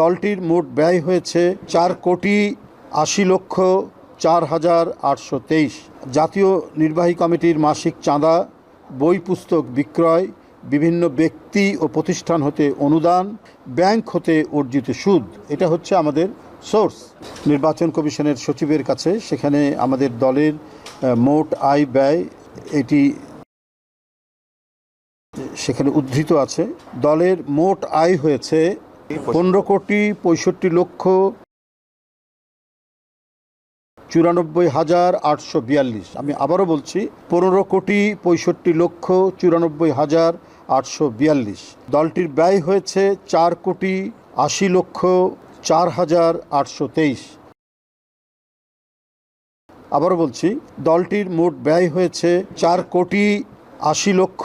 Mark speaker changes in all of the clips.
Speaker 1: দলটির মোট ব্যয় হয়েছে চার কোটি আশি লক্ষ চার হাজার আটশো তেইশ। জাতীয় নির্বাহী কমিটির মাসিক চাঁদা, বই পুস্তক বিক্রয়, বিভিন্ন ব্যক্তি ও প্রতিষ্ঠান হতে অনুদান, ব্যাংক হতে অর্জিত সুদ, এটা হচ্ছে আমাদের সোর্স। নির্বাচন কমিশনের সচিবের কাছে সেখানে আমাদের দলের মোট আয় ব্যয় এটি সেখানে উদ্ধৃত আছে। দলের মোট আয় হয়েছে পনেরো কোটি পঁয়ষট্টি লক্ষ চুরানব্বই হাজার আটশো বিয়াল্লিশ। আমি আবারও বলছি, পনেরো কোটি পঁয়ষট্টি লক্ষ চুরানব্বই হাজার আটশো বিয়াল্লিশ। দলটির ব্যয় হয়েছে চার কোটি আশি লক্ষ চার হাজার আটশো তেইশ। আবারও বলছি, দলটির মোট ব্যয় হয়েছে চার কোটি আশি লক্ষ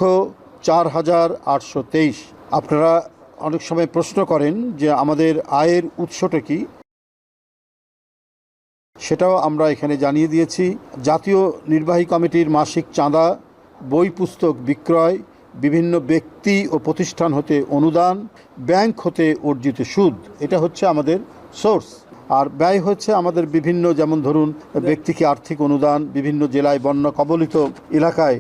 Speaker 1: চার হাজার আটশো তেইশ। আপনারা অনেক সময় প্রশ্ন করেন যে আমাদের আয়ের উৎসটা কি? সেটাও আমরা এখানে জানিয়ে দিয়েছি। জাতীয় নির্বাহী কমিটির মাসিক চাঁদা, বই পুস্তক বিক্রয়, বিভিন্ন ব্যক্তি ও প্রতিষ্ঠান হতে অনুদান, ব্যাংক হতে অর্জিত সুদ, এটা হচ্ছে আমাদের সোর্স। আর ব্যয় হচ্ছে আমাদের বিভিন্ন, যেমন ধরুন, ব্যক্তিকে আর্থিক অনুদান, বিভিন্ন জেলায় বন্যা কবলিত এলাকায়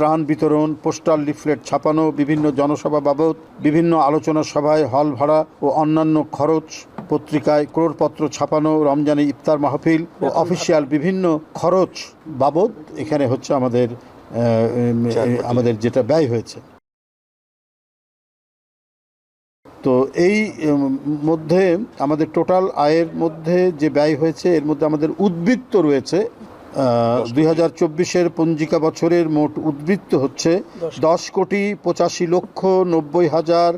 Speaker 1: ত্রাণ বিতরণ পোস্টাল লিফলেট ছাপানো বিভিন্ন জনসভা বাবদ বিভিন্ন আলোচনা সভায় হল ভাড়া ও অন্যান্য খরচ পত্রিকায় ক্রোড়পত্র ছাপানো রমজানে ইফতার মাহফিল ও অফিসিয়াল বিভিন্ন খরচ বাবদ এখানে হচ্ছে আমাদের আমাদের যেটা ব্যয় হয়েছে। তো এই মধ্যে আমাদের টোটাল আয়ের মধ্যে যে ব্যয় হয়েছে এর মধ্যে আমাদের উদ্বৃত্ত রয়েছে দুই হাজার চব্বিশের পঞ্জিকা বছরের মোট উদ্বৃত্ত হচ্ছে দশ কোটি পঁচাশি লক্ষ নব্বই হাজার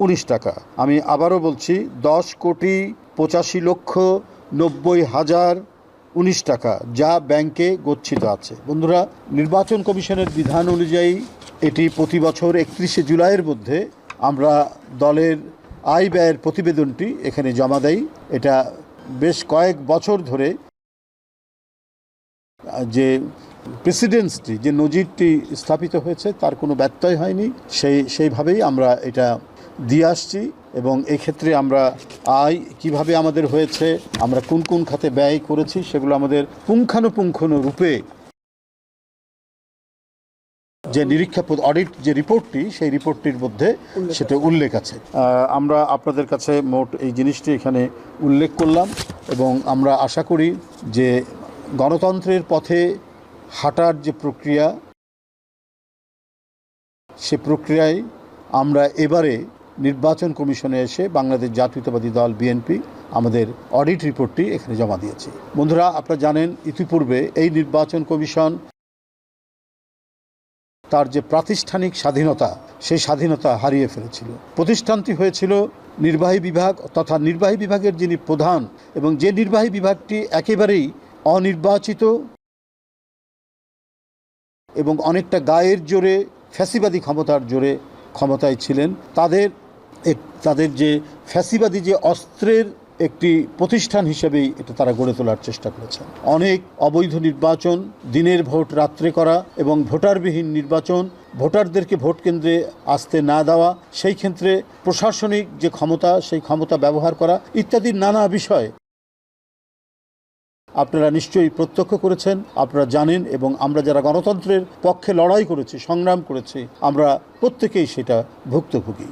Speaker 1: উনিশ টাকা। আমি আবারও বলছি দশ কোটি পঁচাশি লক্ষ নব্বই হাজার উনিশ টাকা যা ব্যাংকে গচ্ছিত আছে। বন্ধুরা নির্বাচন কমিশনের বিধান অনুযায়ী এটি প্রতি বছর একত্রিশে জুলাইয়ের মধ্যে আমরা দলের আয় ব্যয়ের প্রতিবেদনটি এখানে জমা দেই। এটা বেশ কয়েক বছর ধরে, যে প্রেসিডেন্সটি, যে নজিরটি স্থাপিত হয়েছে, তার কোনো ব্যত্যয় হয়নি। সেই, সেইভাবেই আমরা এটা দিয়ে আসছি এবং এক্ষেত্রে আমরা আয় কীভাবে আমাদের হয়েছে, আমরা কোন কোন খাতে ব্যয় করেছি, সেগুলো আমাদের পুঙ্খানুপুঙ্খানু রূপে যে নিরীক্ষা অডিট যে রিপোর্টটি সেই রিপোর্টটির মধ্যে সেটা উল্লেখ আছে। আমরা আপনাদের কাছে মোট এই জিনিসটি এখানে উল্লেখ করলাম এবং আমরা আশা করি যে গণতন্ত্রের পথে হাঁটার যে প্রক্রিয়া সে প্রক্রিয়ায় আমরা এবারে নির্বাচন কমিশনে এসে বাংলাদেশ জাতীয়তাবাদী দল বিএনপি আমাদের অডিট রিপোর্টটি এখানে জমা দিয়েছে। বন্ধুরা আপনারা জানেন ইতিপূর্বে এই নির্বাচন কমিশন তার যে প্রাতিষ্ঠানিক স্বাধীনতা, সেই স্বাধীনতা হারিয়ে ফেলেছিল। প্রতিষ্ঠানটি হয়েছিল নির্বাহী বিভাগ তথা নির্বাহী বিভাগের যিনি প্রধান এবং যে নির্বাহী বিভাগটি একেবারেই অনির্বাচিত এবং অনেকটা গায়ের জোরে, ফ্যাসিবাদী ক্ষমতার জোরে ক্ষমতায় ছিলেন, তাদের তাদের যে ফ্যাসিবাদী যে অস্ত্রের একটি প্রতিষ্ঠান হিসেবেই এটা তারা গড়ে তোলার চেষ্টা করেছেন অনেক অবৈধ নির্বাচন, দিনের ভোট রাত্রে করা এবং ভোটারবিহীন নির্বাচন, ভোটারদেরকে ভোট কেন্দ্রে আসতে না দেওয়া, সেই ক্ষেত্রে প্রশাসনিক যে ক্ষমতা, সেই ক্ষমতা ব্যবহার করা ইত্যাদি নানা বিষয় আপনারা নিশ্চয়ই প্রত্যক্ষ করেছেন, আপনারা জানেন এবং আমরা যারা গণতন্ত্রের পক্ষে লড়াই করেছি, সংগ্রাম করেছি, আমরা প্রত্যেকেই সেটা ভুক্তভোগী।